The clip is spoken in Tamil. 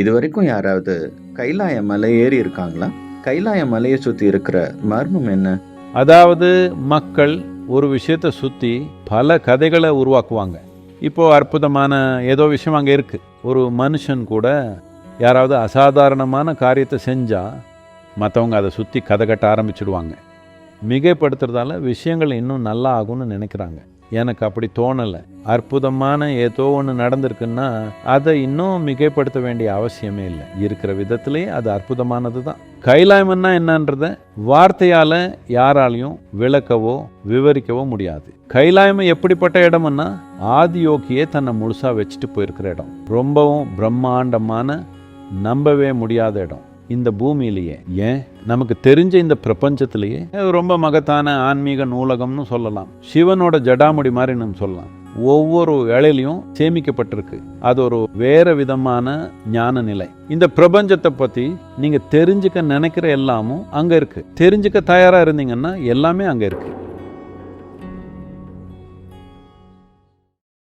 இது வரைக்கும் யாராவது கைலாய மலை ஏறி இருக்காங்களா? கைலாய மலையை சுத்தி இருக்கிற மர்மம் என்ன? அதாவது மக்கள் ஒரு விஷயத்தை சுற்றி பல கதைகளை உருவாக்குவாங்க. இப்போ அற்புதமான ஏதோ விஷயம் அங்கே இருக்கு. ஒரு மனுஷன் கூட யாராவது அசாதாரணமான காரியத்தை செஞ்சால் மற்றவங்க அதை சுற்றி கதை கட்ட ஆரம்பிச்சிடுவாங்க. மிகைப்படுத்துறதால விஷயங்கள் இன்னும் நல்லா ஆகும்னு நினைக்கிறாங்க. எனக்கு அப்படி தோணலை. அற்புதமான ஏதோ ஒன்று நடந்திருக்குன்னா அதை இன்னும் மிகைப்படுத்த வேண்டிய அவசியமே இல்லை. இருக்கிற விதத்திலேயே அது அற்புதமானது தான். கைலாயம்னா என்னன்றத வார்த்தையால் யாராலையும் விளக்கவோ விவரிக்கவோ முடியாது. கைலாயம் எப்படிப்பட்ட இடம்னா ஆதியோகியே தன்னை முழுசாக வச்சுட்டு போயிருக்கிற இடம். ரொம்பவும் பிரம்மாண்டமான நம்பவே முடியாத இடம். இந்த பூமியிலேயே ஏன்? நமக்கு தெரிஞ்ச இந்த பிரபஞ்சத்திலேயே ரொம்ப மகத்தான ஆன்மீக நூலகம்னு சொல்லலாம். சிவனோட ஜடாமுடி மாதிரி நம்ம சொல்லலாம். ஒவ்வொரு இலையிலையும் சேமிக்கப்பட்டிருக்கு. அது ஒரு வேற விதமான ஞான நிலை. இந்த பிரபஞ்சத்தை பத்தி நீங்க தெரிஞ்சுக்க நினைக்கிற எல்லாமும் அங்க இருக்கு. தெரிஞ்சுக்க தயாரா இருந்தீங்கன்னா எல்லாமே அங்க இருக்கு.